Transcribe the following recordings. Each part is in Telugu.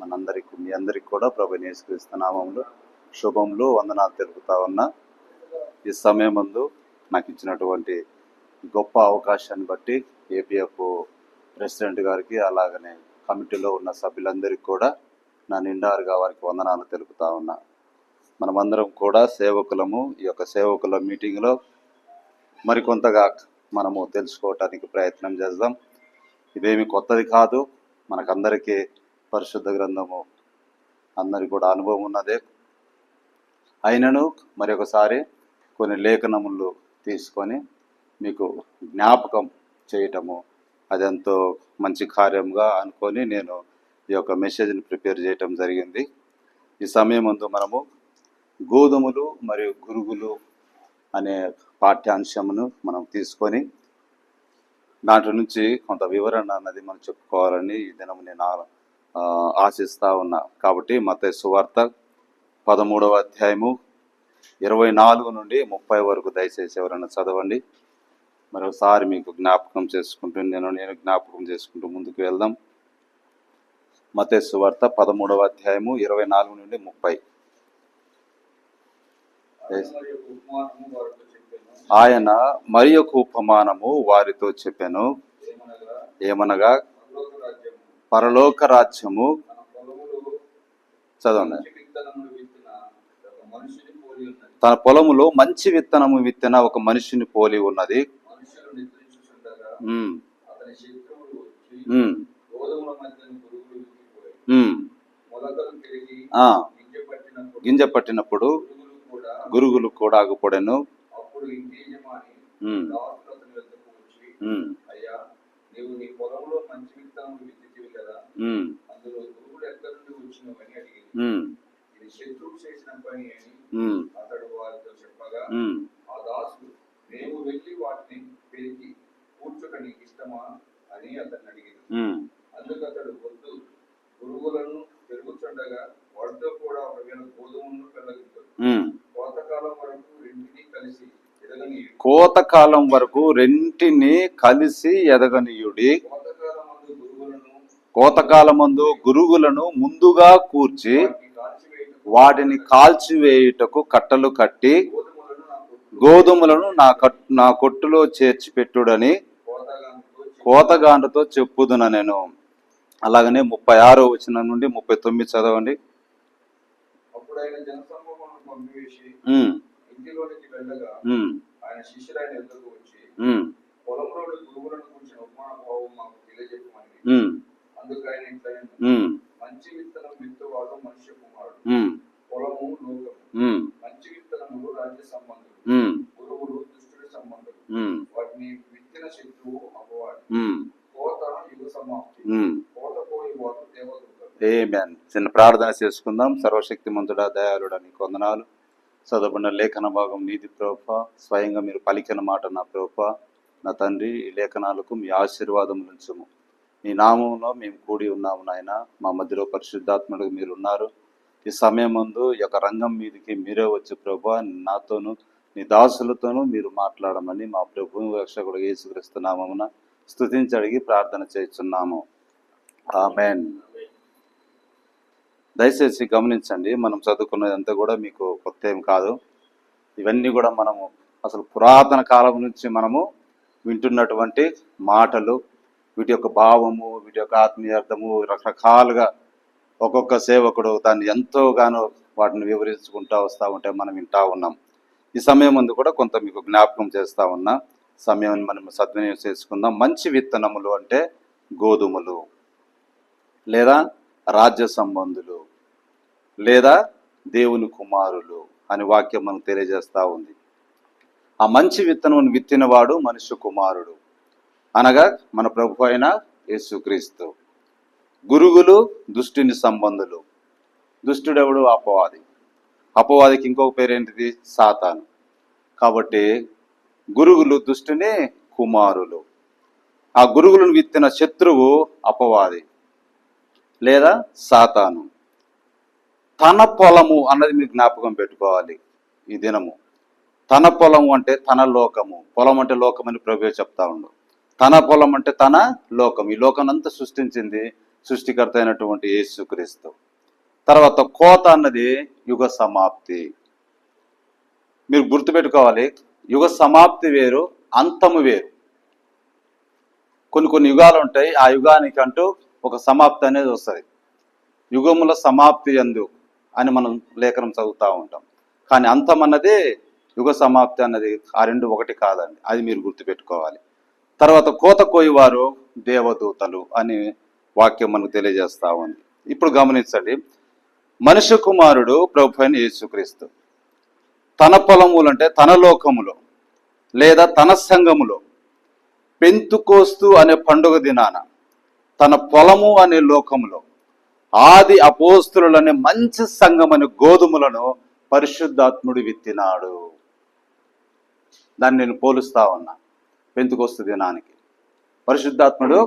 మనందరికి మీ అందరికి కూడా ప్రభు నేసుక్రీస్తు శుభములు శుభంలో వందనాలు తెలుపుతా ఉన్నా. ఈ సమయం ముందు నాకు ఇచ్చినటువంటి గొప్ప అవకాశాన్ని బట్టి ఏపీఎఫ్ ప్రెసిడెంట్ గారికి అలాగనే కమిటీలో ఉన్న సభ్యులందరికీ కూడా నా నిండారుగా వారికి వందనాలు తెలుపుతా ఉన్నా. మనమందరం కూడా సేవకులము. ఈ యొక్క సేవకుల మీటింగ్లో మరికొంతగా మనము తెలుసుకోవటానికి ప్రయత్నం చేద్దాం. ఇదేమి కొత్తది కాదు. మనకందరికీ పరిశుద్ధ గ్రంథము. అందరికి కూడా అనుభవం ఉన్నదే. అయినను మరొకసారి కొన్ని లేఖనములు తీసుకొని మీకు జ్ఞాపకం చేయటము అదెంతో మంచి కార్యంగా అనుకొని నేను ఈ యొక్క మెసేజ్ని ప్రిపేర్ చేయటం జరిగింది. ఈ సమయం ముందు మనము గోధుమలు మరియు గురుగులు అనే పాఠ్యాంశమును మనం తీసుకొని దాంట్లో నుంచి కొంత వివరణ అన్నది మనం చెప్పుకోవాలని ఈ దినం నేను ఆశిస్తా ఉన్నా. కాబట్టి మత సువార్త పదమూడవ అధ్యాయము ఇరవై నాలుగు నుండి ముప్పై వరకు దయచేసి ఎవరైనా చదవండి. మరొకసారి మీకు జ్ఞాపకం చేసుకుంటూ నేను నేను జ్ఞాపకం చేసుకుంటూ ముందుకు వెళ్దాం. మత సువార్త పదమూడవ అధ్యాయము ఇరవై నాలుగు నుండి ముప్పై. ఆయన మరి యొక్క ఉపమానము వారితో చెప్పాను. ఏమనగా పరలోక రాజ్యము చదవండి. తన పొలములో మంచి విత్తనము విత్తన ఒక మనిషిని పోలి ఉన్నది. గింజ పట్టినప్పుడు గురుగులు కూడా ఆగుపడెను. అయ్యా నీవు నీ పొలంలో మంచి విత్తనం కదా. అందులో పురుగులు ఎక్కడి నుండి వచ్చినవని అడిగింది ఉమ్, ఇది శత్రువు చేసిన పని అని అతడు వారితో చెప్పగా ఉమ్, ఆ దాసుడు మేము వెళ్ళి వాటిని పెరిగి నీకు ఇష్టమా? అని అతన్ని అడిగింది ఉమ్. అందుకు అతడు వద్దు. వాటితో కూడా ఒకవేళ ఉమ్. కోతకాలం వరకు కలిసి కోతకాలం వరకు రెంటిని కలిసి ఎదగనీయుడి. కోతకాలమందు గురుగులను ముందుగా కూర్చి వాటిని కాల్చివేయటకు కట్టలు కట్టి గోధుమలను నా కొట్టు గోధుమలను నా కట్ నా కొట్టులో చేర్చి పెట్టుడని కోతగాంతో కోతగాండతో చెప్పుదున నేను. అలాగనే ముప్పై ఆరో వచనం నుండి ముప్పై తొమ్మిది చదవండి. ఆయన మంచి విత్తనం విత్తువాడు మనుష్య కుమారుడు. పొలము లోకము మంచి విత్తనములు రాజ్య సంబంధులు. గురువులు దుష్టుడి సంబంధులు. వాటిని విత్తిన శత్రువు కోత యుగ సమాప్తి. కోత పోయి వారు దేవదూతలు. చిన్న ప్రార్థన చేసుకుందాం. సర్వశక్తిమంతుడా దయాళుడా నీకు వందనాలు. చదవబడిన లేఖన భాగం నీతి ప్రోప స్వయంగా మీరు పలికిన మాట నా ప్రోప నా తండ్రి ఈ లేఖనాలకు మీ ఆశీర్వాదం నుంచము మీ నామంలో మేము కూడి ఉన్నాము నాయన. మా మధ్యలో పరిశుద్ధాత్మడు మీరు ఉన్నారు. ఈ సమయం ముందు ఈ యొక్క రంగం మీదకి మీరే వచ్చి ప్రభు నాతోనూ నీ దాసులతోనూ మీరు మాట్లాడమని మా ప్రభు రక్షకుడు యేసుక్రీస్తు స్థుతించి అడిగి ప్రార్థన చేస్తున్నాము. ఆమెన్. దయచేసి గమనించండి మనం చదువుకున్నదంతా కూడా మీకు కొత్త ఏం కాదు. ఇవన్నీ కూడా మనము అసలు పురాతన కాలం నుంచి మనము వింటున్నటువంటి మాటలు వీటి యొక్క భావము వీటి యొక్క ఆత్మీయార్థము రకరకాలుగా ఒక్కొక్క సేవకుడు దాన్ని ఎంతోగానో వాటిని వివరించుకుంటూ వస్తూ ఉంటే మనం వింటా ఉన్నాం. ఈ సమయం ముందు కూడా కొంత మీకు జ్ఞాపకం చేస్తూ ఉన్నా. సమయాన్ని మనం సద్వినియోగం చేసుకుందాం. మంచి విత్తనములు అంటే గోధుమలు లేదా రాజ్య సంబంధులు లేదా దేవుని కుమారులు అని వాక్యం మనకు తెలియజేస్తూ ఉంది. ఆ మంచి విత్తనం విత్తినవాడు మనుష్య కుమారుడు. అనగా మన ప్రభు అయిన యేసుక్రీస్తు. గురుగులు దుష్టుని సంబంధులు. దుష్టుడెవడు? అపవాది. అపవాదికి ఇంకొక పేరేంటిది? సాతాను. కాబట్టి గురుగులు దుష్టుని కుమారులు. ఆ గురుగులను విత్తిన శత్రువు అపవాది లేదా సాతాను. తన పొలము అన్నది మీరు జ్ఞాపకం పెట్టుకోవాలి ఈ దినము. తన పొలము అంటే తన లోకము. పొలం అంటే లోకమని ప్రభు చెప్తా ఉండు. తన పొలం అంటే తన లోకం. ఈ లోకం అంతా సృష్టించింది సృష్టికర్త అయినటువంటి యేసుక్రీస్తు. తర్వాత కోత అన్నది యుగ సమాప్తి. మీరు గుర్తుపెట్టుకోవాలి యుగ సమాప్తి వేరు అంతము వేరు. కొన్ని కొన్ని యుగాలు ఉంటాయి ఆ యుగానికి అంటూ ఒక సమాప్తి అనేది వస్తుంది. యుగముల సమాప్తి ఎందు అని మనం లేఖనం చదువుతూ ఉంటాం. కానీ అంతం అన్నది యుగ సమాప్తి అన్నది ఆ రెండు ఒకటి కాదండి. అది మీరు గుర్తుపెట్టుకోవాలి. తర్వాత కోత కోయివారు దేవదూతలు అని వాక్యం మనకు తెలియజేస్తా ఉంది. ఇప్పుడు గమనించండి. మనుష్య కుమారుడు ప్రభు అయిన యేసుక్రీస్తు తన పొలములు అంటే తన లోకములో లేదా తన సంఘములో పెంతుకోస్తు అనే పండుగ దినాన తన పొలము అనే లోకములో ఆది అపోస్తులనే మంచి సంఘం అనే గోధుమలను పరిశుద్ధాత్ముడు విత్తినాడు. దాన్ని నేను పోలుస్తా ఉన్నా. పెంతుకొస్తు దినానికి. పరిశుద్ధాత్ముడు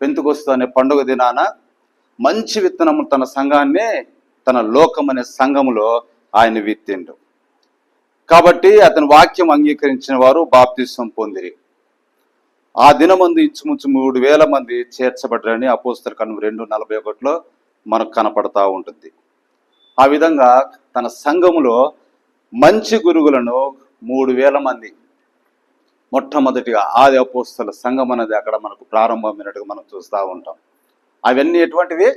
పెంతుకొస్తు అనే పండుగ దినాన మంచి విత్తనము తన సంఘాన్ని తన లోకం అనే సంఘములో ఆయన విత్తిండు. కాబట్టి అతని వాక్యం అంగీకరించిన వారు బాప్తిసం పొందిరి. ఆ దినమందు ఇంచుమించు మూడు వేల మంది చేర్చబడ్డారని అపోస్తల కను రెండు నలభై ఒకటిలో మనకు కనపడతా ఉంటుంది. ఆ విధంగా తన సంఘములో మంచి గురువులను మూడు వేల మంది మొట్టమొదటిగా ఆది అపోస్తుల సంఘం అనేది అక్కడ మనకు ప్రారంభమైనట్టుగా మనం చూస్తూ ఉంటాం. అవన్నీ ఎటువంటివి?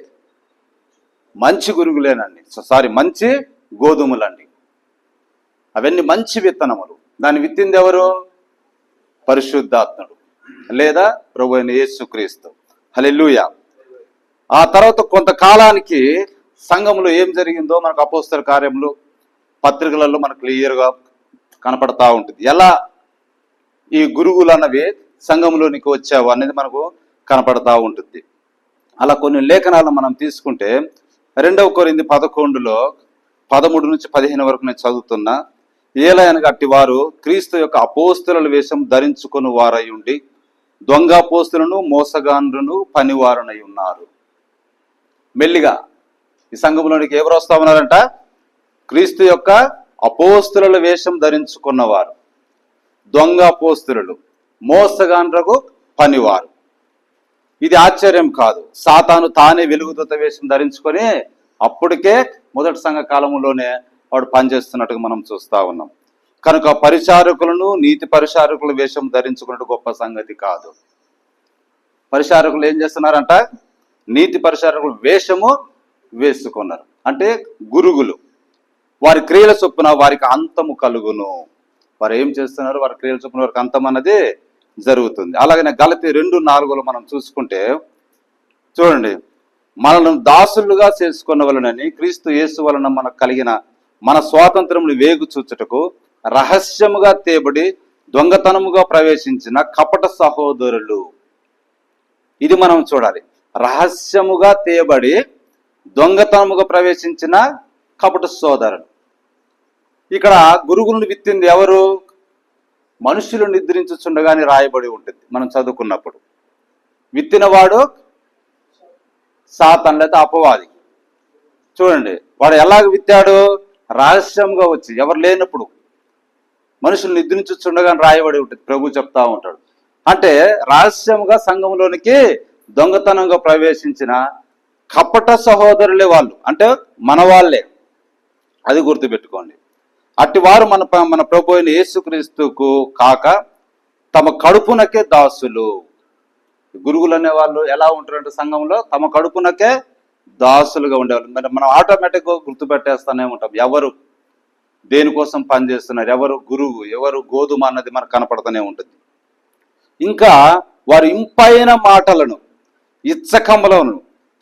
మంచి గురుగులేనండి. సారీ మంచి గోధుమలండి. అవన్నీ మంచి విత్తనములు. దాన్ని విత్తింది ఎవరు? పరిశుద్ధాత్ముడు లేదా ప్రభు అయిన యేసుక్రీస్తు. హలెల్లుయ. ఆ తర్వాత కొంతకాలానికి సంఘంలో ఏం జరిగిందో మనకు అపోస్తల కార్యములు పత్రికలలో మనకు క్లియర్గా కనపడతా ఉంటుంది. ఎలా? ఈ గురువులు అన్నవి సంఘంలోనికి వచ్చావు అనేది మనకు కనపడతా ఉంటుంది. అలా కొన్ని లేఖనాలు మనం తీసుకుంటే రెండవ కొరింది పదకొండులో పదమూడు నుంచి పదిహేను వరకు నేను చదువుతున్నా. ఏలయనగా అట్టి వారు క్రీస్తు యొక్క అపోస్తుల వేషం ధరించుకుని వారై ఉండి దొంగ అపోస్తులను మోసగాండ్రును పనివారునై ఉన్నారు. మెల్లిగా ఈ సంఘంలోనికి ఎవరు వస్తా ఉన్నారంట? క్రీస్తు యొక్క అపోస్తుల వేషం ధరించుకున్నవారు. దొంగ పోస్తురులు మోసగాండ్రకు పనివారు. ఇది ఆశ్చర్యం కాదు. సాతాను తానే వెలుగుదూత వేషం ధరించుకొని అప్పటికే మొదటి సంఘ కాలంలోనే వాడు పనిచేస్తున్నట్టుగా మనం చూస్తా ఉన్నాం. కనుక పరిచారకులను నీతి పరిచారకుల వేషం ధరించుకున్నట్టు గొప్ప సంగతి కాదు. పరిచారకులు ఏం చేస్తున్నారంట? నీతి పరిచారకుల వేషము వేసుకున్నారు. అంటే గురుగులు. వారి క్రియల చొప్పున వారికి అంతము కలుగును. వారు ఏం చేస్తున్నారు? వారి క్రియలు చొప్పున వారికి అంతమన్నది జరుగుతుంది. అలాగనే గలతి రెండు నాలుగులో మనం చూసుకుంటే చూడండి. మనల్ని దాసులుగా చేసుకున్న వలనని క్రీస్తు యేసు వలన మనకు కలిగిన మన స్వాతంత్రమును వేగు చూచుటకు రహస్యముగా తేబడి దొంగతనముగా ప్రవేశించిన కపట సహోదరులు. ఇది మనం చూడాలి. రహస్యముగా తేబడి దొంగతనముగా ప్రవేశించిన కపట సోదరులు. ఇక్కడ గురుగురుని విత్తింది ఎవరు? మనుషులు నిద్రించుచుండగానే రాయబడి ఉంటుంది మనం చదువుకున్నప్పుడు. విత్తినవాడు సాతన్ లేదా అపవాది. చూడండి వాడు ఎలాగ విత్తాడు? రహస్యంగా వచ్చి ఎవరు లేనప్పుడు. మనుషులు నిద్రించుచుండగానే రాయబడి ఉంటుంది ప్రభు చెప్తా ఉంటాడు. అంటే రహస్యంగా సంఘంలోనికి దొంగతనంగా ప్రవేశించిన కపట సహోదరులే వాళ్ళు. అంటే మన వాళ్ళే అది గుర్తుపెట్టుకోండి. అట్టి వారు మన మన ప్రభు అయిన యేసుక్రీస్తుకు కాక తమ కడుపునకే దాసులు. గురువులు అనే వాళ్ళు ఎలా ఉంటారంటే సంఘంలో? తమ కడుపునకే దాసులుగా ఉండేవాళ్ళు. మరి మనం ఆటోమేటిక్గా గుర్తుపెట్టేస్తూనే ఉంటాం. ఎవరు దేనికోసం పనిచేస్తున్నారు ఎవరు గురువు? ఎవరు గోధుమ అన్నది మనకు కనపడుతూనే ఉంటుంది. ఇంకా వారు ఇంపైన మాటలను ఇచ్చకములను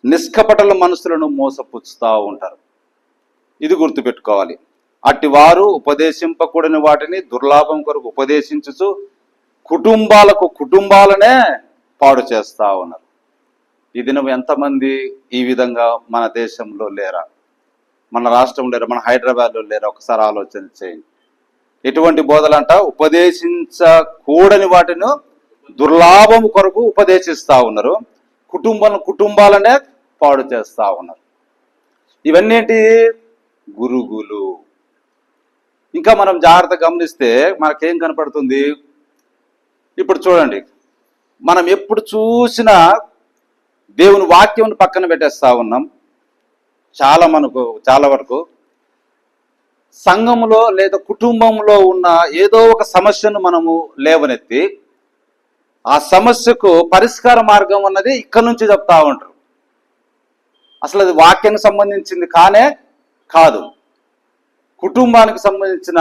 నిష్కపటల మనసులను మోసపుచ్చుతూ ఉంటారు. ఇది గుర్తుపెట్టుకోవాలి. అట్టి వారు ఉపదేశింపకూడని వాటిని దుర్లాభం కొరకు ఉపదేశించుచు కుటుంబాలకు కుటుంబాలనే పాడు చేస్తా ఉన్నారు. ఈ దినం ఎంతమంది ఈ విధంగా మన దేశంలో లేరా? మన రాష్ట్రంలో లేరా? మన హైదరాబాద్లో లేరా? ఒకసారి ఆలోచన చేయండి. ఎటువంటి బోధలంట ఉపదేశించకూడని వాటిని దుర్లాభం కొరకు ఉపదేశిస్తా ఉన్నారు. కుటుంబం కుటుంబాలనే పాడు చేస్తా ఉన్నారు. ఇవన్నీ ఏంటి గురుగులు. ఇంకా మనం జాగ్రత్త గమనిస్తే మనకేం కనపడుతుంది? ఇప్పుడు చూడండి. మనం ఎప్పుడు చూసినా దేవుని వాక్యం పక్కన పెట్టేస్తా ఉన్నాం. చాలా మనకు చాలా వరకు. సంఘములో లేదా కుటుంబంలో ఉన్న ఏదో ఒక సమస్యను మనము లేవనెత్తి ఆ సమస్యకు పరిష్కార మార్గం అన్నది ఇక్కడ నుంచి చెప్తా ఉంటారు. అసలు అది వాక్యానికి సంబంధించింది కానే కాదు. కుటుంబానికి సంబంధించిన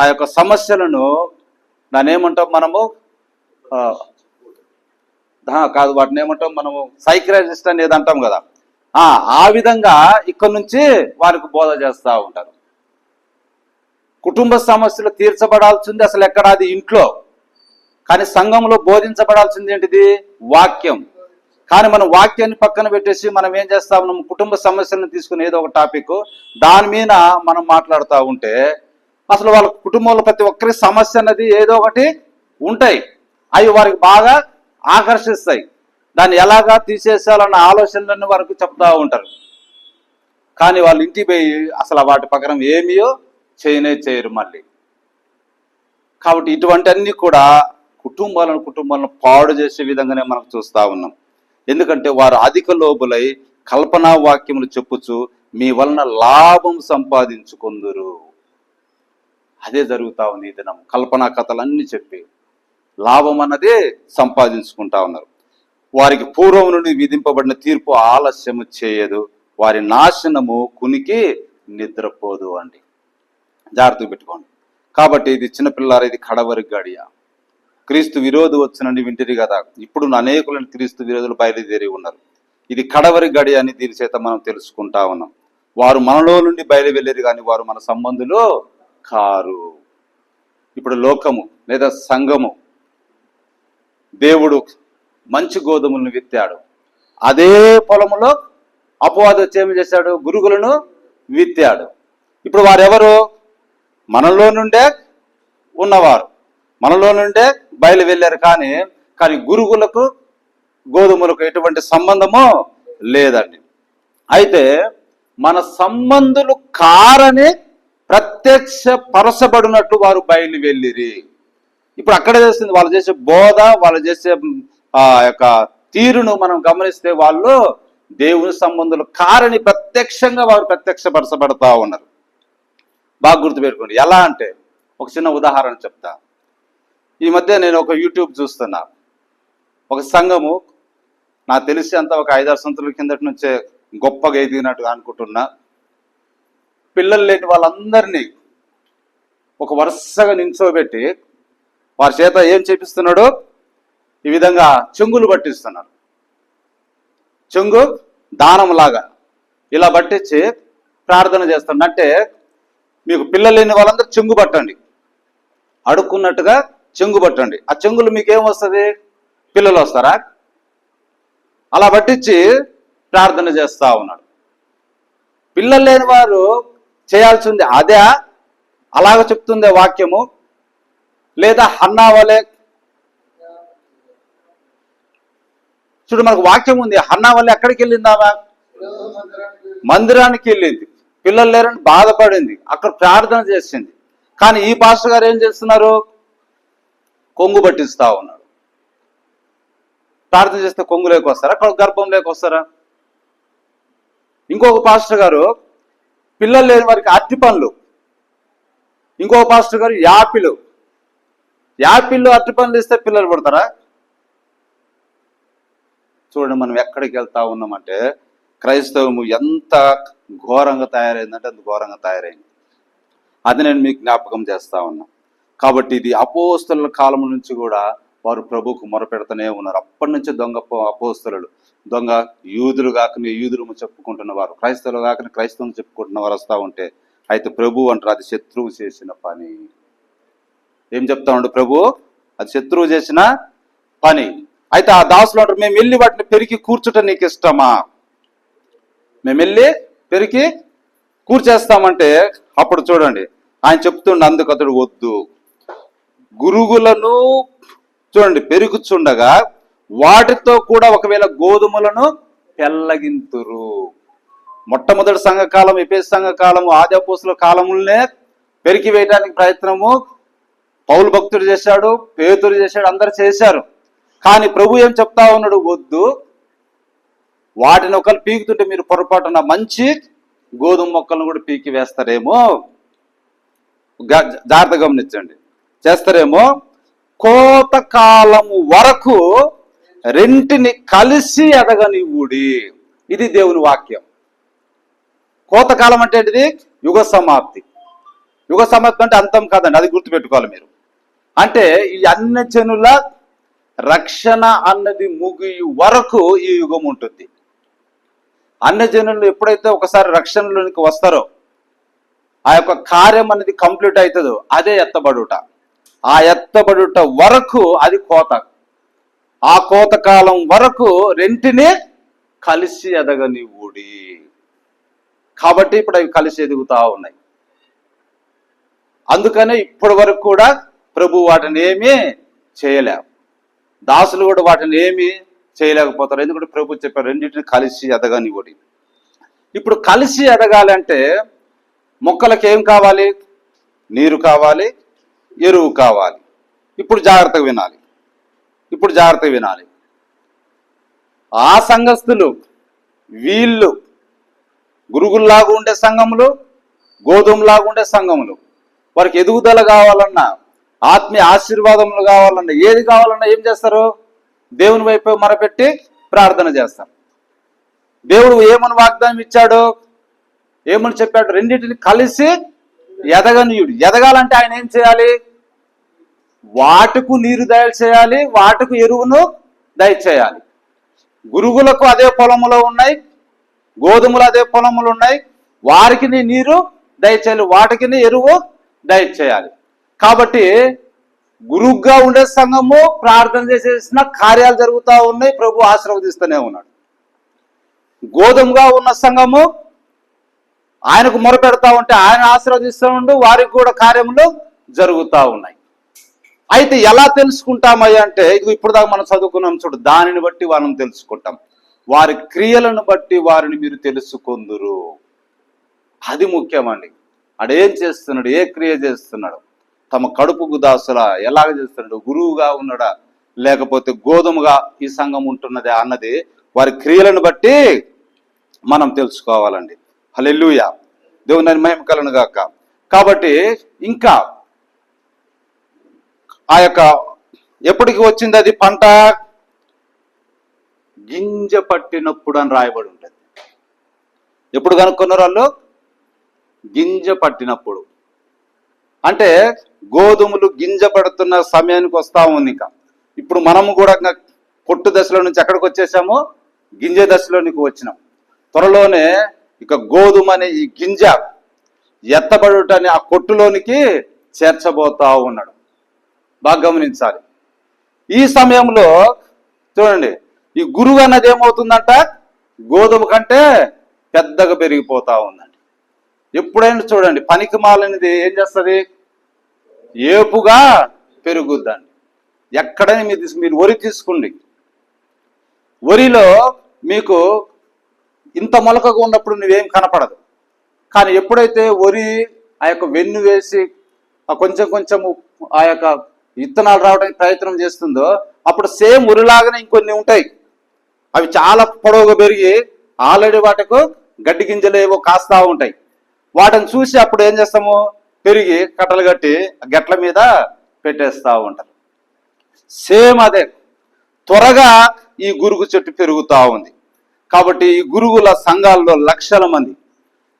ఆ యొక్క సమస్యలను దాన్ని ఏమంటాం మనము? కాదు వాటిని ఏమంటాం మనము? సైక్రాలజిస్ట్ అనేది అంటాం కదా. ఆ ఆ విధంగా ఇక్కడ నుంచి వారికి బోధ చేస్తూ ఉంటారు. కుటుంబ సమస్యలు తీర్చబడాల్సింది అసలు ఎక్కడ? అది ఇంట్లో. కానీ సంఘంలో బోధించబడాల్సింది ఏంటిది? వాక్యం. కానీ మనం వాక్యాన్ని పక్కన పెట్టేసి మనం ఏం చేస్తా? ఉన్నాం కుటుంబ సమస్యలను తీసుకుని ఏదో ఒక టాపిక్ దాని మీద మనం మాట్లాడుతూ ఉంటే అసలు వాళ్ళ కుటుంబంలో ప్రతి ఒక్కరి సమస్య అన్నది ఏదో ఒకటి ఉంటాయి. అవి వారికి బాగా ఆకర్షిస్తాయి. దాన్ని ఎలాగా తీసేసాలన్న ఆలోచనలన్నీ వారికి చెప్తా ఉంటారు. కానీ వాళ్ళు ఇంటికి పోయి అసలు వాటి ప్రకారం ఏమియో చేయనే చేయరు మళ్ళీ. కాబట్టి ఇటువంటి అన్ని కూడా కుటుంబాలను కుటుంబాలను పాడు చేసే విధంగానే మనం చూస్తూ ఉన్నాం. ఎందుకంటే వారు అధిక లోబులై కల్పనా వాక్యములు చెప్పుచు మీ వలన లాభం సంపాదించుకుందురు. అదే జరుగుతా ఉంది ఈ దినం. కల్పనా కథలన్నీ చెప్పి లాభం అన్నదే సంపాదించుకుంటా ఉన్నారు. వారికి పూర్వం నుండి విధింపబడిన తీర్పు ఆలస్యము చేయదు. వారి నాశనము కునికి నిద్రపోదు అండి. జాగ్రత్తగా పెట్టుకోండి. కాబట్టి ఇది చిన్నపిల్లారు ఇది కడవరి గడియ. క్రీస్తు విరోధి వచ్చినండి వింటిరి కదా. ఇప్పుడు అనేకులను క్రీస్తు విరోధులు బయలుదేరి ఉన్నారు. ఇది కడవరి గడి అని దీని చేత మనం తెలుసుకుంటా ఉన్నాం. వారు మనలో నుండి బయలు వెళ్ళారు కానీ వారు మన సంబంధులు కారు. ఇప్పుడు లోకము లేదా సంఘము దేవుడు మంచి గోధుమలను విత్తాడు. అదే పొలములో అపవాద వచ్చి చేశాడు? గురుగులను విత్తాడు. ఇప్పుడు వారెవరు? మనలో నుండే ఉన్నవారు. మనలో నుండే బయలు వెళ్ళారు కానీ కానీ గురుగులకు గోధుమలకు ఎటువంటి సంబంధము లేదండి. అయితే మన సంబంధులు కారని ప్రత్యక్ష పరచబడినట్టు వారు బయలు వెళ్ళిరి ఇప్పుడు అక్కడే చేస్తుంది వాళ్ళు చేసే బోధ వాళ్ళు చేసే ఆ యొక్క తీరును మనం గమనిస్తే వాళ్ళు దేవుని సంబంధులు కారని ప్రత్యక్షంగా వారు ప్రత్యక్షపరచబడతా ఉన్నారు. బాగా గుర్తుపెట్టుకోండి. ఎలా అంటే ఒక చిన్న ఉదాహరణ చెప్తా. ఈ మధ్య నేను ఒక యూట్యూబ్ చూస్తున్నా. ఒక సంఘము నాకు తెలిసి అంతా ఒక ఐదారు సంవత్సరాల కిందటి నుంచే గొప్పగా ఎదిగినట్టుగా అనుకుంటున్నా. పిల్లలు లేని వాళ్ళందరినీ ఒక వరుసగా నించోబెట్టి వారి చేత ఏం చేపిస్తున్నాడు ఈ విధంగా చెంగులు పట్టిస్తున్నారు. చెంగు దానంలాగా ఇలా పట్టించి ప్రార్థన చేస్తాడు అంటే మీకు పిల్లలు లేని వాళ్ళందరూ చెంగు పట్టండి. అడుక్కున్నట్టుగా చెంగు పట్టండి. ఆ చెంగులు మీకేం వస్తుంది? పిల్లలు వస్తారా? అలా పట్టించి ప్రార్థన చేస్తా ఉన్నాడు. పిల్లలు లేని వారు చేయాల్సింది అదే. అలాగ చెప్తుంది వాక్యము. లేదా హన్నా వలె చూడు మనకు వాక్యం ఉంది. హన్నా వల్లే ఎక్కడికి వెళ్ళిందామా మందిరానికి వెళ్ళింది. పిల్లలు లేరని బాధపడింది. అక్కడ ప్రార్థన చేసింది. కానీ ఈ పాస్టర్ గారు ఏం చేస్తున్నారు? కొంగు పట్టిస్తా ఉన్నాడు. ప్రార్థన చేస్తే కొంగు లేకొస్తారా అక్కడ గర్భం లేకొస్తారా ఇంకొక పాస్టర్ గారు పిల్లలు లేని వారికి అట్టి పనులు ఇంకొక పాస్టర్ గారు యాపిలు. యాపిల్ అట్టి పనులు ఇస్తే పిల్లలు పుడతారా? చూడండి మనం ఎక్కడికి వెళ్తా ఉన్నామంటే క్రైస్తవము ఎంత ఘోరంగా తయారైందంటే అంత ఘోరంగా తయారైంది. అది నేను మీకు జ్ఞాపకం చేస్తా ఉన్నా. కాబట్టి ఇది అపోస్తల కాలం నుంచి కూడా వారు ప్రభుకు మొరపెడుతూనే ఉన్నారు. అప్పటి నుంచి దొంగ అపోస్తలు దొంగ యూదులు కాకని యూదులు చెప్పుకుంటున్న వారు క్రైస్తవులు కాకని క్రైస్తవులు చెప్పుకుంటున్న వారు వస్తూ ఉంటే అయితే ప్రభు అంటారు అది శత్రువు చేసిన పని. ఏం చెప్తా ఉండు ప్రభు? అది శత్రువు చేసిన పని. అయితే ఆ దాసులు అంటారు మేము వెళ్ళి వాటిని పెరిగి కూర్చుట నీకు ఇష్టమా? మేము వెళ్ళి పెరిగి కూర్చేస్తామంటే అప్పుడు చూడండి ఆయన చెప్తుండే అందుకు అతడు వద్దు. గురుగులను చూడండి పెరుగుచుండగా వాటితో కూడా ఒకవేళ గోధుమలను పెల్లగింతురు. మొట్టమొదటి సంఘకాలం ఎపేస్ సంఘకాలము ఆదాపూసుల కాలములనే పెరికి వేయడానికి ప్రయత్నము పౌలు భక్తుడు చేశాడు పేతుడు చేశాడు అందరు చేశారు. కానీ ప్రభు ఏం చెప్తా ఉన్నాడు? వద్దు. వాటిని ఒకరు పీకుతుంటే మీరు పొరపాటున మంచి గోధుమ మొక్కలను కూడా పీకి వేస్తారేమో. జాగ్రత్త గమనించండి. చేస్తారేమో? కోతకాలము వరకు రెంటిని కలిసి ఎదగనివ్వుడి ఇది దేవుని వాక్యం. కోతకాలం అంటే ఏంటిది? యుగ సమాప్తి. యుగ సమాప్తి అంటే అంతం కాదండి అది గుర్తుపెట్టుకోవాలి మీరు. అంటే ఈ అన్ని జనుల రక్షణ అన్నది ముగియు వరకు ఈ యుగం ఉంటుంది. అన్ని జనులు ఎప్పుడైతే ఒకసారి రక్షణలోనికి వస్తారో ఆ యొక్క కార్యం అనేది కంప్లీట్ అవుతుందో అదే ఎత్తబడుట. ఆ ఎత్తబడుట వరకు అది కోత. ఆ కోత కాలం వరకు రెంటినే కలిసి ఎదగనివ్వుడి. కాబట్టి ఇప్పుడు అవి కలిసి ఎదుగుతా ఉన్నాయి. అందుకనే ఇప్పటి వరకు కూడా ప్రభు వాటిని ఏమీ చేయలేము దాసులు కూడా వాటిని ఏమీ చేయలేకపోతారు. ఎందుకంటే ప్రభు చెప్పారు రెండింటిని కలిసి ఎదగనివ్వడి. ఇప్పుడు కలిసి ఎదగాలంటే మొక్కలకు ఏం కావాలి? నీరు కావాలి ఎరువు కావాలి. ఇప్పుడు జాగ్రత్తగా వినాలి. ఇప్పుడు జాగ్రత్తగా వినాలి. ఆ సంఘస్థులు వీళ్ళు గురుగుల్లాగా ఉండే సంఘములు గోధుమలాగా ఉండే సంఘములు వారికి ఎదుగుదల కావాలన్నా ఆత్మీయ ఆశీర్వాదములు కావాలన్నా ఏది కావాలన్నా ఏం చేస్తారు? దేవుని వైపు మరపెట్టి ప్రార్థన చేస్తారు. దేవుడు ఏమని వాగ్దానం ఇచ్చాడు? ఏమని చెప్పాడు? రెండింటిని కలిసి ఎదగనీయుడు. ఎదగాలంటే ఆయన ఏం చేయాలి? వాటుకు నీరు దయచేయాలి వాటుకు ఎరువును దయచేయాలి గురుగులకు అదే పొలములో ఉన్నాయి గోధుమలు అదే పొలములు ఉన్నాయి వారికి నీ నీరు దయచేయాలి వాటికి నీ ఎరువు దయచేయాలి కాబట్టి గురుగ్గా ఉండే సంఘము ప్రార్థన చేసేసిన కార్యాలు జరుగుతూ ఉన్నాయి ప్రభు ఆశీర్వదిస్తూనే ఉన్నాడు. గోధుమగా ఉన్న సంఘము ఆయనకు మొరపెడతా ఉంటే ఆయన ఆశీర్వదిస్తూ ఉండు వారికి కూడా కార్యములు జరుగుతూ ఉన్నాయి. అయితే ఎలా తెలుసుకుంటామయ్యా అంటే ఇది ఇప్పుడు దాకా మనం చదువుకున్నాం చూడు దానిని బట్టి మనం తెలుసుకుంటాం. వారి క్రియలను బట్టి వారిని మీరు తెలుసుకుందురు. అది ముఖ్యమండి. ఆడేం చేస్తున్నాడు ఏ క్రియ చేస్తున్నాడు? తమ కడుపుకు దాసులా ఎలాగ చేస్తున్నాడు? గురువుగా ఉన్నాడా? లేకపోతే గోధుమగా ఈ సంఘం ఉంటున్నదే అన్నది వారి క్రియలను బట్టి మనం తెలుసుకోవాలండి. హలెల్లుయ. దేవుని మహిమ కలను గాక. కాబట్టి ఇంకా ఆ యొక్క ఎప్పటికి వచ్చింది అది పంట? గింజ పట్టినప్పుడు అని రాయబడి ఉంటుంది. ఎప్పుడు కనుక్కున్నారు వాళ్ళు? గింజ పట్టినప్పుడు. అంటే గోధుమలు గింజ పడుతున్న సమయానికి వస్తా ఉంది ఇంకా. ఇప్పుడు మనము కూడా పొట్టు దశలో నుంచి ఎక్కడికి వచ్చేసాము? గింజ దశలోనికి వచ్చినాం. త్వరలోనే ఇక గోధుమ అనే ఈ గింజ ఎత్తబడుటని ఆ కొట్టులోనికి చేర్చబోతా ఉన్నాడు. బాగా గమనించాలి. ఈ సమయంలో చూడండి ఈ గురువు అన్నది ఏమవుతుందంట? గోధుమ కంటే పెద్దగా పెరిగిపోతా ఉందండి. ఎప్పుడైనా చూడండి పనికి మాలనేది ఏం చేస్తుంది? ఏపుగా పెరుగుద్దండి. ఎక్కడైనా మీరు మీరు వరి తీసుకోండి. వరిలో మీకు ఇంత మొలకగా ఉన్నప్పుడు నువ్వేం కనపడదు. కానీ ఎప్పుడైతే వరి ఆ యొక్క వెన్ను వేసి ఆ కొంచెం కొంచెం ఆ యొక్క విత్తనాలు రావడానికి ప్రయత్నం చేస్తుందో అప్పుడు సేమ్ ఉరిలాగానే ఇంకొన్ని ఉంటాయి. అవి చాలా పొడవుగా పెరిగి ఆల్రెడీ వాటికు గడ్డి గింజలు ఏవో కాస్తా ఉంటాయి. వాటిని చూసి అప్పుడు ఏం చేస్తాము? పెరిగి కట్టలు కట్టి ఆ గట్ల మీద పెట్టేస్తూ ఉంటారు. సేమ్ అదే. త్వరగా ఈ గురుగు చెట్టు పెరుగుతూ ఉంది. కాబట్టి ఈ గురుగుల సంఘాల్లో లక్షల మంది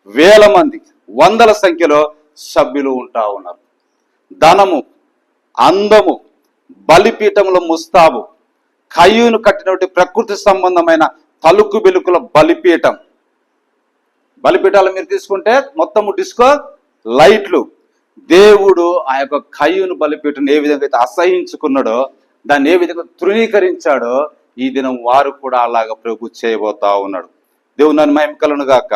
వేల మంది వందల సంఖ్యలో సభ్యులు ఉంటా ఉన్నారు. ధనము అందము బలిపీఠముల ముస్తాబు కయ్యూను కట్టినటువంటి ప్రకృతి సంబంధమైన తలుకు బెలుకుల బలిపీఠం. బలిపీఠాలు మీరు తీసుకుంటే మొత్తము డిస్కో లైట్లు. దేవుడు ఆ యొక్క కయ్యూను బలిపీఠం ఏ విధంగా అయితే అసహించుకున్నాడో దాన్ని ఏ విధంగా తృణీకరించాడో ఈ దినం వారు కూడా అలాగ ప్రభు చేయబోతా ఉన్నాడు. దేవుని నన్ను మహిమకలను గాక.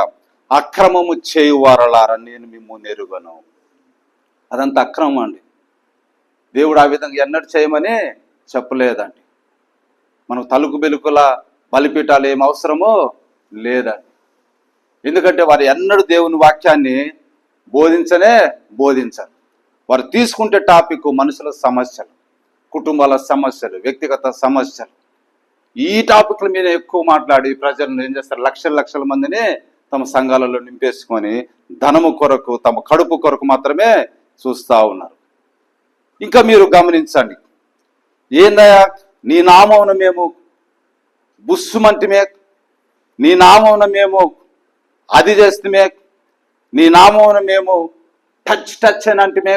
అక్రమము చేయువారలారా నేను మిమ్ము నెరుగను. అదంతా అక్రమం అండి. దేవుడు ఆ విధంగా ఎన్నడూ చేయమని చెప్పలేదండి. మనం తలుకు బెలుకుల బలిపీఠాలు ఏం అవసరమో లేదండి. ఎందుకంటే వారు ఎన్నడూ దేవుని వాక్యాన్ని బోధించనే బోధించరు. వారు తీసుకుంటే టాపిక్ మనుషుల సమస్యలు కుటుంబాల సమస్యలు వ్యక్తిగత సమస్యలు. ఈ టాపిక్ల మీద ఎక్కువ మాట్లాడి ప్రజలను ఏం చేస్తారు? లక్షల లక్షల మందిని తమ సంఘాలలో నింపేసుకొని ధనము కొరకు తమ కడుపు కొరకు మాత్రమే చూస్తా ఉన్నారు. ఇంకా మీరు గమనించండి. ఏందయ్యా? నీ నామమున మేము బుస్సుమంటిమే. నీ నామమున మేము అది చేస్తమే. నీ నామమున మేము టచ్ టచ్ అని అంటమే.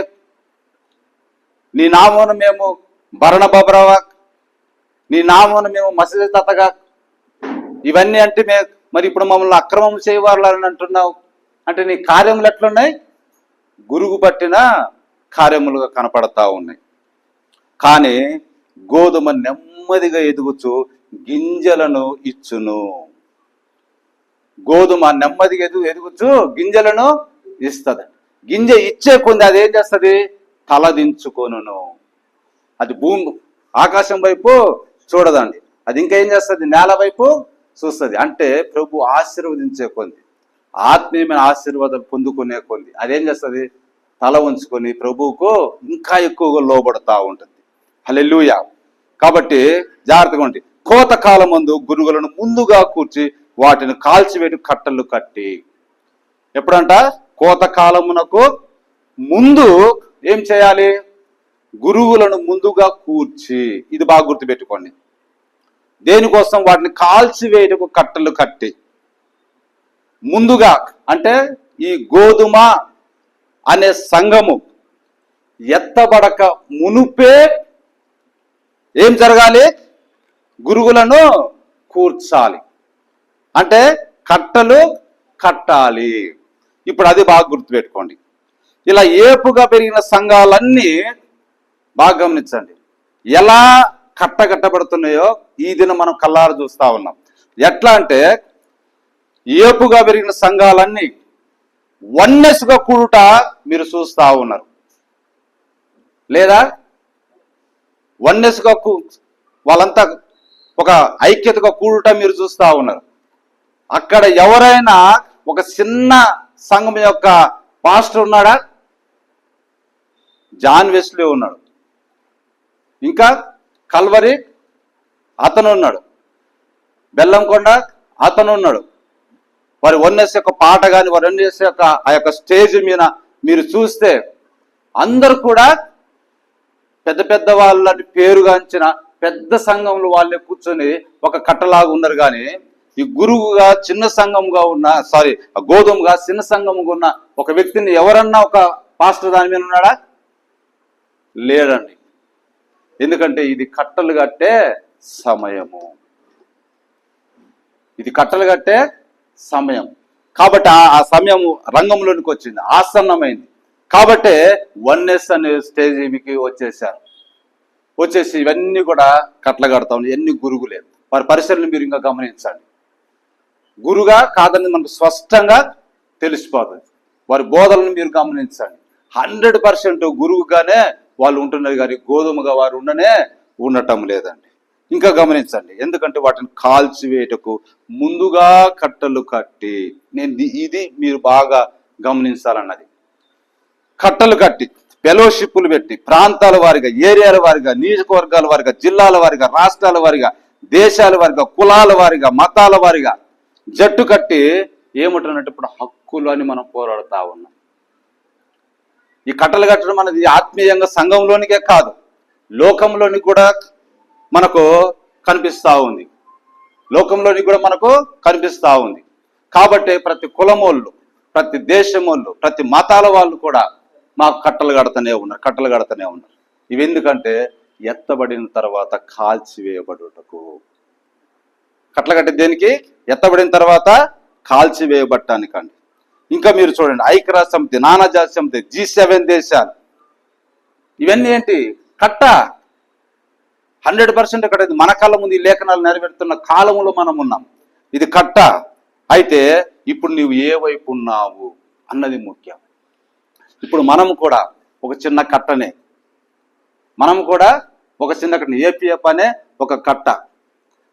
నీ నామమున మేము భరణ బబ్రవా నీ నామమున మేము మసీదు తతగా ఇవన్నీ అంటే మేము మరి ఇప్పుడు మమ్మల్ని అక్రమం చేయవాలని అంటున్నావు. అంటే నీ కార్యములు ఎట్లున్నాయి? గురుగు పట్టిన కార్యములుగా కనపడతా ఉన్నాయి. కానీ గోధుమ నెమ్మదిగా ఎదుగుచు గింజలను ఇచ్చును. గోధుమ నెమ్మదిగా ఎదుగు ఎదుగుచు గింజలను ఇస్తుంది. గింజ ఇచ్చే కొంది అది ఏం చేస్తుంది? తలదించుకొనును. అది భూమి ఆకాశం వైపు చూడదండి. అది ఇంకా ఏం చేస్తుంది? నేల వైపు చూస్తుంది. అంటే ప్రభు ఆశీర్వదించే కొంది ఆత్మీయమైన ఆశీర్వాదం పొందుకునే కొంది అదేం చేస్తుంది? తల ఉంచుకొని ప్రభువుకు ఇంకా ఎక్కువగా లోబడతా ఉంటుంది. హల్లెలూయా. కాబట్టి జాగ్రత్తగా ఉండి. కోతకాలం ముందు గునుగులను ముందుగా కూర్చి వాటిని కాల్చివేటి కట్టలు కట్టి. ఎప్పుడంట? కోత కాలమునకు ముందు ఏం చేయాలి? గురువులను ముందుగా కూర్చి ఇది బాగా గుర్తుపెట్టుకోండి. దేనికోసం వాటిని కాల్చివేయటకు కట్టలు కట్టి. ముందుగా అంటే ఈ గోధుమ అనే సంఘము ఎత్తబడక మునుపే ఏం జరగాలి? గురువులను కూర్చాలి. అంటే కట్టలు కట్టాలి. ఇప్పుడు అది బాగా గుర్తుపెట్టుకోండి. ఇలా ఏపుగా పెరిగిన సంఘాలన్నీ బాగా గమనించండి. ఎలా కట్టగట్టబడుతున్నాయో ఈ దినం మనం కల్లారు చూస్తా ఉన్నాం. ఎట్లా అంటే ఏపుగా పెరిగిన సంఘాలన్నీ వన్నెస్గా కూడుట మీరు చూస్తా ఉన్నారు. లేదా? వన్నెస్గా కూ వాళ్ళంతా ఒక ఐక్యతగా కూడుట మీరు చూస్తా ఉన్నారు. అక్కడ ఎవరైనా ఒక చిన్న సంఘం యొక్క పాస్టర్ ఉన్నాడా? జాన్ వెస్లీ ఉన్నాడు. ఇంకా కల్వరి అతను ఉన్నాడు. బెల్లంకొండ అతను ఉన్నాడు. వారి వన్నెస్ యొక్క పాట కానీ వారి వన్నెస్ యొక్క ఆ యొక్క స్టేజ్ మీద మీరు చూస్తే అందరు కూడా పెద్ద పెద్ద వాళ్ళని పేరుగాంచిన పెద్ద సంఘంలో వాళ్ళే కూర్చొని ఒక కట్టలాగా ఉన్నారు కానీ ఈ గురువుగా చిన్న సంఘంగా ఉన్న సారీ గోధుమగా చిన్న సంఘంగా ఉన్న ఒక వ్యక్తిని ఎవరన్నా ఒక పాస్టర్ దాని మీద ఉన్నాడా? లేడండి. ఎందుకంటే ఇది కట్టలు కట్టే సమయము. ఇది కట్టలు కట్టే సమయం. కాబట్టి ఆ- సమయం రంగంలోనికి వచ్చింది ఆసన్నమైంది. కాబట్టే వన్నెస్ అనే స్టేజ్ మీకు వచ్చేసారు వచ్చేసి ఇవన్నీ కూడా కట్టలు కడతా ఉన్నాయి ఎన్ని గురుగులే వారి పరిశీలన మీరు ఇంకా గమనించండి. గురుగా కాదని మనకు స్పష్టంగా తెలిసిపోతుంది. వారి బోధనలను మీరు గమనించండి. హండ్రెడ్ పర్సెంట్ గురువుగానే వాళ్ళు ఉంటున్నారు కానీ గోధుమగా వారు ఉండనే ఉండటం లేదండి. ఇంకా గమనించండి ఎందుకంటే వాటిని కాల్చివేయటకు ముందుగా కట్టలు కట్టి నేను ఇది- మీరు బాగా గమనించాలన్నది. కట్టలు కట్టి ఫెలోషిప్లు పెట్టి ప్రాంతాల వారిగా ఏరియాల వారిగా నియోజకవర్గాల వారిగా జిల్లాల వారిగా రాష్ట్రాల వారిగా దేశాల వారిగా కులాల వారిగా మతాల వారిగా జట్టు కట్టి ఏముంటున్నట్టు ఇప్పుడు హక్కులు అని మనం పోరాడుతూ ఉన్నాం. ఈ కట్టలు కట్టడం అనేది ఆత్మీయంగా సంఘంలోనికే కాదు లోకంలోని కూడా మనకు కనిపిస్తూ ఉంది. లోకంలోని కూడా మనకు కనిపిస్తూ ఉంది. కాబట్టి ప్రతి కులమోళ్ళు ప్రతి దేశమోళ్ళు ప్రతి మతాల వాళ్ళు కూడా మాకు కట్టలు కడతనే ఉన్నారు కట్టలు కడతనే ఉన్నారు. ఇవి ఎందుకంటే ఎత్తబడిన తర్వాత కాల్చివేయబడుటకు. కట్టలు కట్టే దేనికి? ఎత్తబడిన తర్వాత కాల్చివేయబట్టానికండి ఇంకా మీరు చూడండి ఐక్యరాజ్య సమితి నానాజాతి సమితి జీ సెవెన్ దేశాలు. ఇవన్నీ ఏంటి? కట్ట. హండ్రెడ్ పర్సెంట్ అక్కడ ఇది మన కాలం ముందు ఈ లేఖనాలు నెరవేరుతున్న కాలంలో మనం ఉన్నాం. ఇది కట్ట. అయితే ఇప్పుడు నువ్వు ఏ వైపు ఉన్నావు అన్నది ముఖ్యం. ఇప్పుడు మనం కూడా ఒక చిన్న కట్టనే. మనం కూడా ఒక చిన్న కట్ట ఏపీఎఫ్ అనే ఒక కట్ట.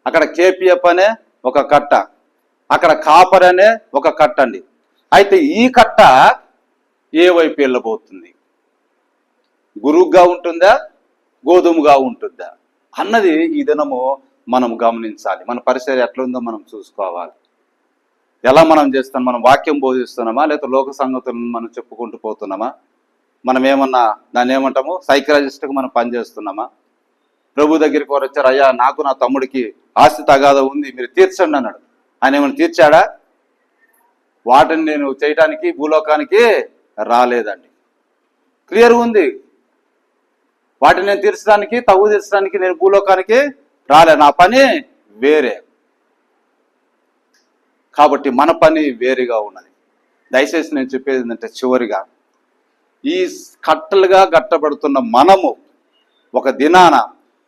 అక్కడ కేపీఎఫ్ అనే ఒక కట్ట. అక్కడ కాపర్ అనే ఒక కట్ట అండి అయితే ఈ కట్ట ఏ వైపు వెళ్ళబోతుంది? గురువుగా ఉంటుందా? గోధుమగా ఉంటుందా? అన్నది ఈ దినము మనం గమనించాలి. మన పరిసర ఎట్లుందో మనం చూసుకోవాలి. ఎలా మనం చేస్తాం? మనం వాక్యం బోధిస్తున్నామా? లేకపోతే లోక సంగతులను మనం చెప్పుకుంటూ పోతున్నామా? మనం ఏమన్నా దాన్ని ఏమంటాము? సైకలాజిస్ట్కి మనం పనిచేస్తున్నామా ప్రభు దగ్గరికి వారు వచ్చారు అయ్యా నాకు నా తమ్ముడికి ఆస్తి తగాద ఉంది. మీరు తీర్చండి అన్నాడు. ఆయన ఏమైనా తీర్చాడా? వాటిని నేను చేయటానికి భూలోకానికి రాలేదండి. క్లియర్ ఉంది? వాటిని నేను తీర్చడానికి తగు తీర్చడానికి నేను భూలోకానికి రాలే. నా పని వేరే. కాబట్టి మన పని వేరుగా ఉన్నది. దయచేసి నేను చెప్పేది ఏంటంటే చివరిగా ఈ కట్టలుగా కట్టబడుతున్న మనము ఒక దినాన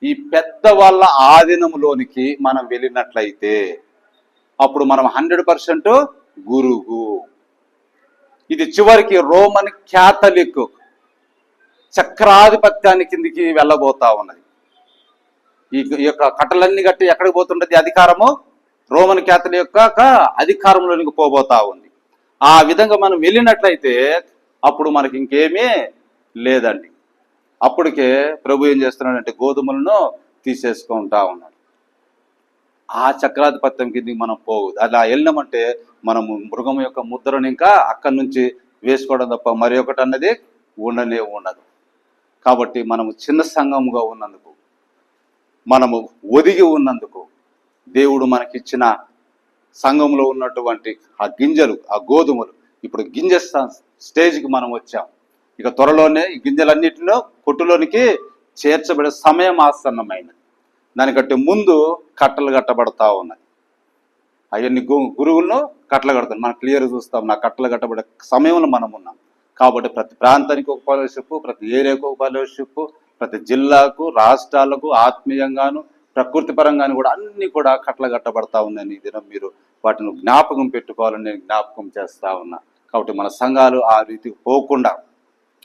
ఈ పెద్దవాళ్ళ ఆధీనంలోనికి మనం వెళ్ళినట్లయితే అప్పుడు మనం హండ్రెడ్ పర్సెంట్ గురువు. ఇది చివరికి రోమన్ క్యాథలిక్ చక్రాధిపత్యాన్ని కిందికి వెళ్ళబోతా ఉన్నది. ఈ ఈ యొక్క కట్టలన్నీ కట్టి ఎక్కడికి పోతుండది? అధికారము? రోమన్ క్యాథలిక్ యొక్క అధికారంలోనికి పోబోతా ఉంది. ఆ విధంగా మనం వెళ్ళినట్లయితే అప్పుడు మనకి ఇంకేమీ లేదండి. అప్పటికే ప్రభు ఏం చేస్తున్నాడంటే గోధుమలను తీసేసుకుంటా ఉన్నాడు. ఆ చక్రాధిపత్యం కిందకి మనం పోవు. అలా వెళ్ళినామంటే మనము మృగం యొక్క ముద్రను ఇంకా అక్కడి నుంచి వేసుకోవడం తప్ప మరి ఒకటి అన్నది ఉండనే ఉండదు. కాబట్టి మనము చిన్న సంఘముగా ఉన్నందుకు మనము ఒదిగి ఉన్నందుకు దేవుడు మనకిచ్చిన సంఘంలో ఉన్నటువంటి ఆ గింజలు ఆ గోధుమలు ఇప్పుడు గింజ స్టేజ్కి మనం వచ్చాం. ఇక త్వరలోనే ఈ గింజలన్నిటిలో కొట్టులోనికి చేర్చబడే సమయం ఆసన్నమైనది దానికంటే ముందు కట్టలు కట్టబడతా ఉన్నాయి అవన్నీ గు గురువులను కట్టలు కడతాం మనం క్లియర్ చూస్తాం నా కట్టలు కట్టబడే సమయంలో మనం ఉన్నాం. కాబట్టి ప్రతి ప్రాంతానికి ఒక ఫెలోషిప్ ప్రతి ఏరియాకు ఒక ఫెలోషిప్ ప్రతి జిల్లాకు రాష్ట్రాలకు ఆత్మీయంగాను ప్రకృతి పరంగాను కూడా అన్ని కూడా కట్టలు కట్టబడతా ఉన్నాయని ఈ దినం మీరు వాటిని జ్ఞాపకం పెట్టుకోవాలని నేను జ్ఞాపకం చేస్తా ఉన్నా. కాబట్టి మన సంఘాలు ఆ రీతికి పోకుండా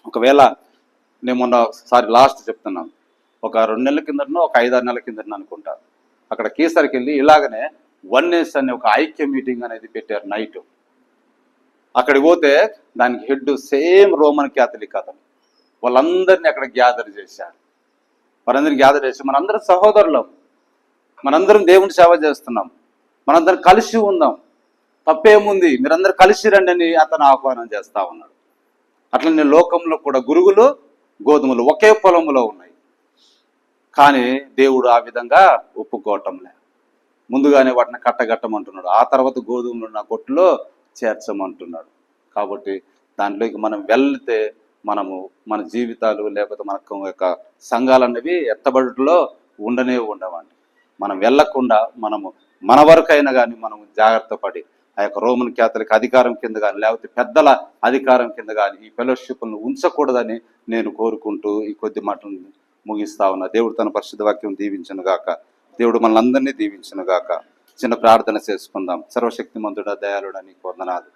ఒకవేళ నేను మొన్న లాస్ట్ చెప్తున్నాను. ఒక రెండు నెలల కిందనో ఒక ఐదారు నెలల కిందన అనుకుంటా. అక్కడ కేసరికి వెళ్ళి ఇలాగనే వన్నెస్ అనే ఒక ఐక్య మీటింగ్ అనేది పెట్టారు నైట్. అక్కడికి పోతే దానికి హెడ్ సేమ్ రోమన్ క్యాథలిక్ అతను. వాళ్ళందరినీ అక్కడ గ్యాదర్ చేశారు. వారందరినీ గ్యాదర్ చేసి మనందరం సహోదరులం. మనందరం దేవుని సేవ చేస్తున్నాం. మనందరం కలిసి ఉందాం. తప్పేముంది? మీరందరూ కలిసి రండి అని అతను ఆహ్వానం చేస్తా ఉన్నాడు. అట్లనే లోకంలో కూడా గురుగులు గోధుమలు ఒకే పొలంలో ఉన్నాయి. కానీ దేవుడు ఆ విధంగా ఒప్పుకోవటంలే ముందుగానే వాటిని కట్టగట్టమంటున్నాడు. ఆ తర్వాత గోధుమలు నా కొట్టులో చేర్చమంటున్నాడు. కాబట్టి దాంట్లోకి మనం వెళ్తే మనము మన జీవితాలు లేకపోతే మన యొక్క సంఘాలు అనేవి ఎత్తబడులో ఉండనే ఉండవండి. మనం వెళ్ళకుండా మనము మన వరకైనా కానీ మనం జాగ్రత్త పడి ఆ యొక్క రోమన్ క్యాథలిక్ అధికారం కింద కానీ లేకపోతే పెద్దల అధికారం కింద కానీ ఈ ఫెలోషిప్లను ఉంచకూడదని నేను కోరుకుంటూ ఈ కొద్ది మాటలను ముగిస్తా ఉన్నా. దేవుడు తన పరిశుద్ధ వాక్యం దీవించను గాక దేవుడు మనల్ని అందరినీ దీవించను చిన్న ప్రార్థన చేసుకుందాం. సర్వశక్తిమంతుడ దయాళుడ నీకు వందనాలు.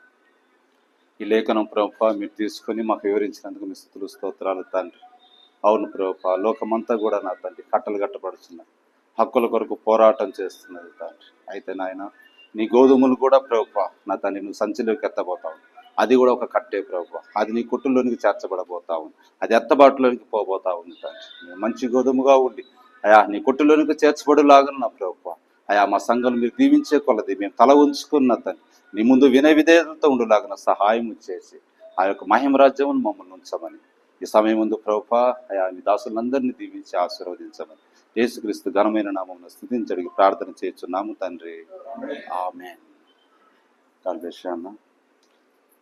ఈ లేఖనం ప్రభా మీరు తీసుకొని మాకు వివరించినందుకు మీ స్థుతులు స్తోత్రాలు తండ్రి. అవును ప్రభా లోకమంతా కూడా నా తండ్రి కట్టలు కట్టబడుతున్నాయి హక్కుల కొరకు పోరాటం చేస్తున్నది తండ్రి. అయితే నాయన నీ గోధుమలు కూడా ప్రభా నా తండ్రి నువ్వు సంచిలోకి ఎత్తబోతావు. అది కూడా ఒక కట్టే ప్రభు. అది నీ కుటుంబంలోనికి చేర్చబడబోతా ఉంది అది ఎత్తబాటులోనికి పోబోతా ఉంది తండ్రి మంచి గోధుమగా ఉండి అయా నీ కొట్టులోనికి చేర్చబడులాగా నా ప్రభు అయా మా సంఘం మీరు దీవించే కొలది మేము తల ఉంచుకున్న తండ్రి. నీ ముందు వినయ విధేయతతో ఉండులాగిన సహాయం చేసి ఆ యొక్క మహిమరాజ్యమును మమ్మల్ని ఉంచమని. ఈ సమయం ముందు ప్రభా అయా నీ దాసులందరినీ దీవించి ఆశీర్వదించమని. యేసుక్రీస్తు ఘనమైన నామం స్థుతించడికి ప్రార్థన చేస్తున్నాము తండ్రి. ఆమె అన్న.